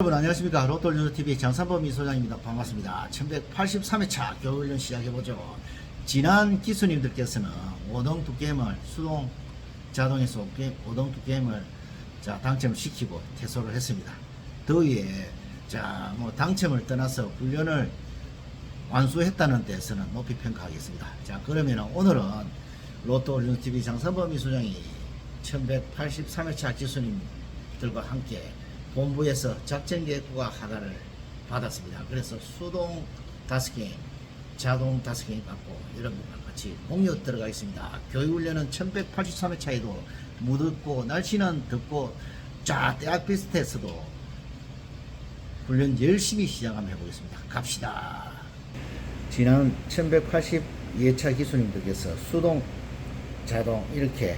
여러분 안녕하십니까? 로또뉴스TV 장산범 이 소장입니다. 반갑습니다. 1183회차 겨울훈련 시작해보죠. 지난 기수님들께서는 오동 두게임을 수동 자동에서 오동 두게임을 자 당첨을 시키고 퇴소를 했습니다. 더위에 자뭐 당첨을 떠나서 훈련을 완수했다는 데서는 높이 평가하겠습니다. 자 그러면 오늘은 로또뉴스TV 장산범 이 소장이 1183회차 기수님들과 함께 본부에서 작전 계획과 하나를 받았습니다. 그래서 수동 개, 자동 다섯 개 갖고 여러분과 같이 공유 들어가 있습니다. 교육훈련은 1183회 차에도 무덥고 날씨는 덥고 자 대학 비슷해서도 훈련 열심히 시작 한번 해보겠습니다. 갑시다. 지난 1182회차 기수님들께서 수동, 자동 이렇게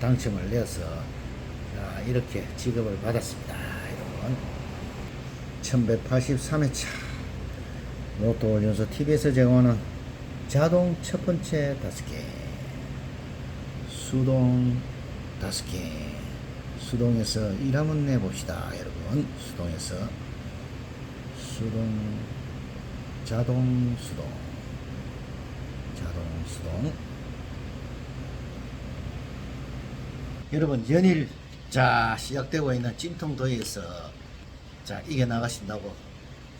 당첨을 내어서 자, 이렇게 지급을 받았습니다. 여러분 1183회차. 로또 연소 TV에서 제공하는 자동 첫 번째 다섯 개 수동 다섯 개 수동에서 일 한번 내봅시다 여러분. 수동에서 수동 자동 수동. 자동 수동. 여러분 연일 자 시작되고 있는 찜통 더위에서 자 이겨 나가신다고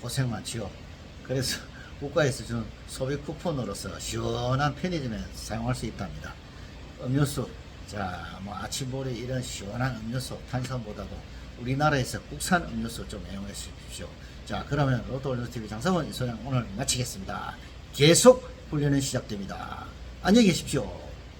고생 많지요. 그래서 국가에서 준 소비 쿠폰으로서 시원한 편의점에 사용할 수 있답니다. 음료수 자 뭐 아침보리 이런 시원한 음료수 탄산보다도 우리나라에서 국산 음료수 좀 애용해 주십시오. 자 그러면 로또 올뉴스 TV 장성원 이소영 오늘 마치겠습니다. 계속 훈련은 시작됩니다. 안녕히 계십시오.